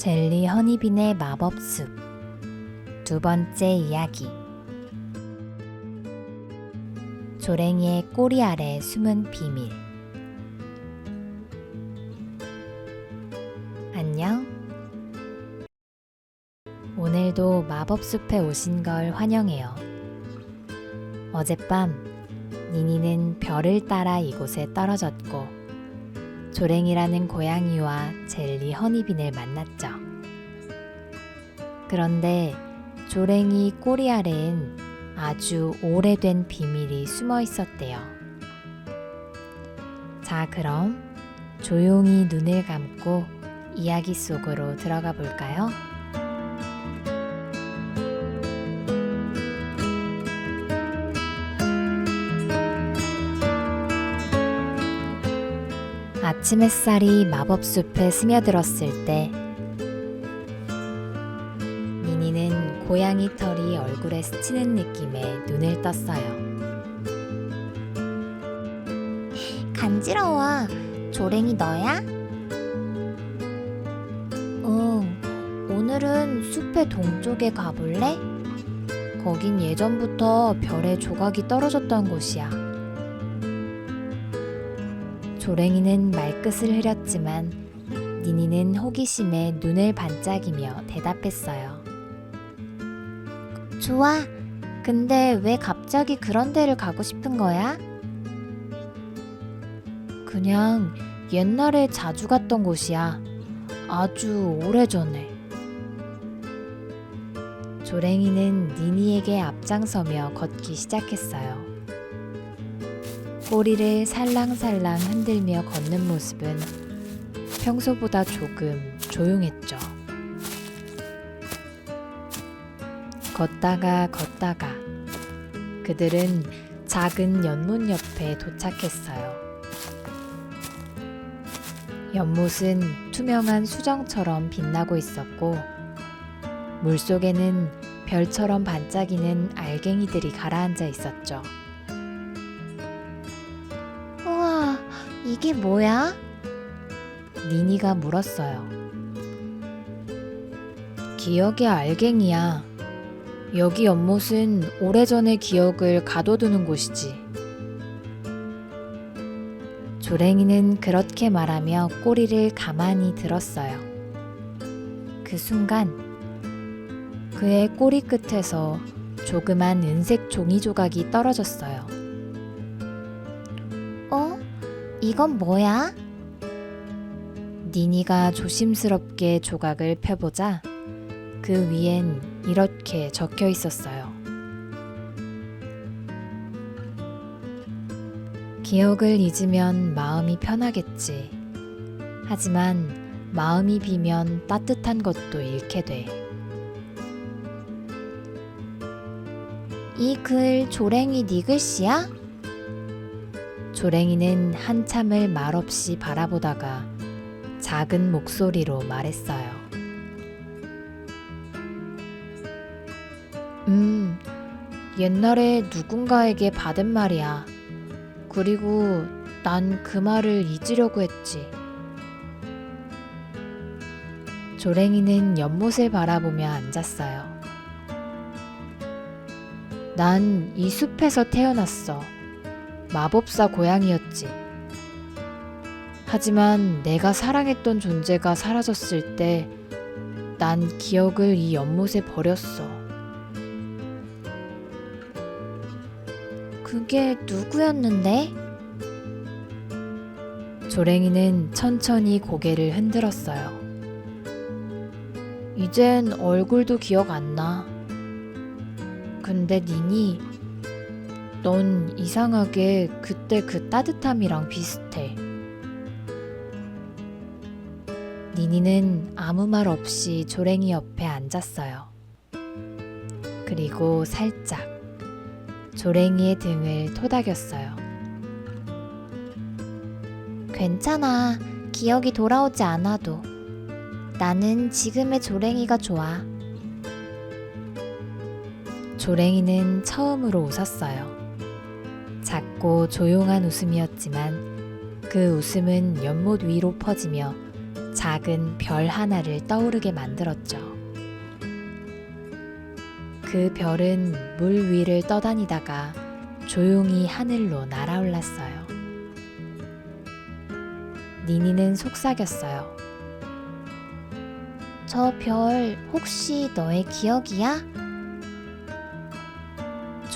젤리 허니빈의 마법숲. 두 번째 이야기. 조랭이의 꼬리 아래 숨은 비밀. 안녕. 오늘도 마법숲에 오신 걸 환영해요. 어젯밤 니니는 별을 따라 이곳에 떨어졌고 조랭이라는 고양이와 젤리 허니빈을 만났죠. 그런데 조랭이 꼬리 아래엔 아주 오래된 비밀이 숨어 있었대요. 자, 그럼 조용히 눈을 감고 이야기 속으로 들어가 볼까요? 아침 햇살이 마법숲에 스며들었을 때 니니는 고양이 털이 얼굴에 스치는 느낌에 눈을 떴어요. 간지러워. 조랭이 너야? 응. 오늘은 숲의 동쪽에 가볼래? 거긴 예전부터 별의 조각이 떨어졌던 곳이야. 조랭이는 말끝을 흐렸지만 니니는 호기심에 눈을 반짝이며 대답했어요. 좋아. 근데 왜 갑자기 그런 데를 가고 싶은 거야? 그냥 옛날에 자주 갔던 곳이야. 아주 오래전에. 조랭이는 니니에게 앞장서며 걷기 시작했어요. 꼬리를 살랑살랑 흔들며 걷는 모습은 평소보다 조금 조용했죠. 걷다가 걷다가 그들은 작은 연못 옆에 도착했어요. 연못은 투명한 수정처럼 빛나고 있었고 물속에는 별처럼 반짝이는 알갱이들이 가라앉아 있었죠. 이게 뭐야? 니니가 물었어요. 기억의 알갱이야. 여기 연못은 오래전의 기억을 가둬두는 곳이지. 조랭이는 그렇게 말하며 꼬리를 가만히 들었어요. 그 순간 그의 꼬리 끝에서 조그만 은색 종이 조각이 떨어졌어요. 이건 뭐야? 니니가 조심스럽게 조각을 펴보자 그 위엔 이렇게 적혀 있었어요. 기억을 잊으면 마음이 편하겠지. 하지만 마음이 비면 따뜻한 것도 잃게 돼. 이 글 조랭이 네 글씨야? 조랭이는 한참을 말없이 바라보다가 작은 목소리로 말했어요. 음, 옛날에 누군가에게 받은 말이야. 그리고 난 그 말을 잊으려고 했지. 조랭이는 연못을 바라보며 앉았어요. 난 이 숲에서 태어났어. 마법사 고양이였지. 하지만 내가 사랑했던 존재가 사라졌을 때 난 기억을 이 연못에 버렸어. 그게 누구였는데? 조랭이는 천천히 고개를 흔들었어요. 이젠 얼굴도 기억 안 나. 근데 니니, 넌 이상하게 그때 그 따뜻함이랑 비슷해. 니니는 아무 말 없이 조랭이 옆에 앉았어요. 그리고 살짝 조랭이의 등을 토닥였어요. 괜찮아. 기억이 돌아오지 않아도. 나는 지금의 조랭이가 좋아. 조랭이는 처음으로 웃었어요. 작고 조용한 웃음이었지만 그 웃음은 연못 위로 퍼지며 작은 별 하나를 떠오르게 만들었죠. 그 별은 물 위를 떠다니다가 조용히 하늘로 날아올랐어요. 니니는 속삭였어요. 저 별 혹시 너의 기억이야?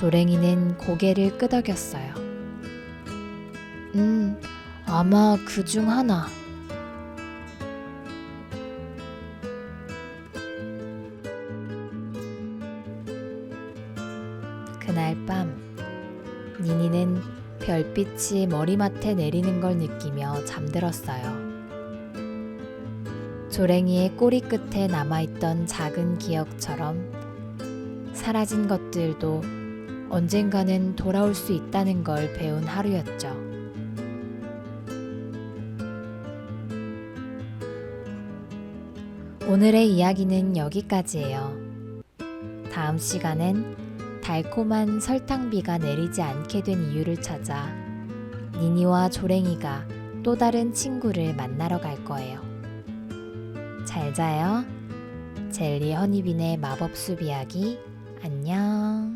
조랭이는 고개를 끄덕였어요. 음, 아마 그 중 하나. 그날 밤 니니는 별빛이 머리맡에 내리는 걸 느끼며 잠들었어요. 조랭이의 꼬리 끝에 남아있던 작은 기억처럼 사라진 것들도 언젠가는 돌아올 수 있다는 걸 배운 하루였죠. 오늘의 이야기는 여기까지예요. 다음 시간엔 달콤한 설탕비가 내리지 않게 된 이유를 찾아 니니와 조랭이가 또 다른 친구를 만나러 갈 거예요. 잘 자요. 젤리 허니빈의 마법숲 이야기 안녕.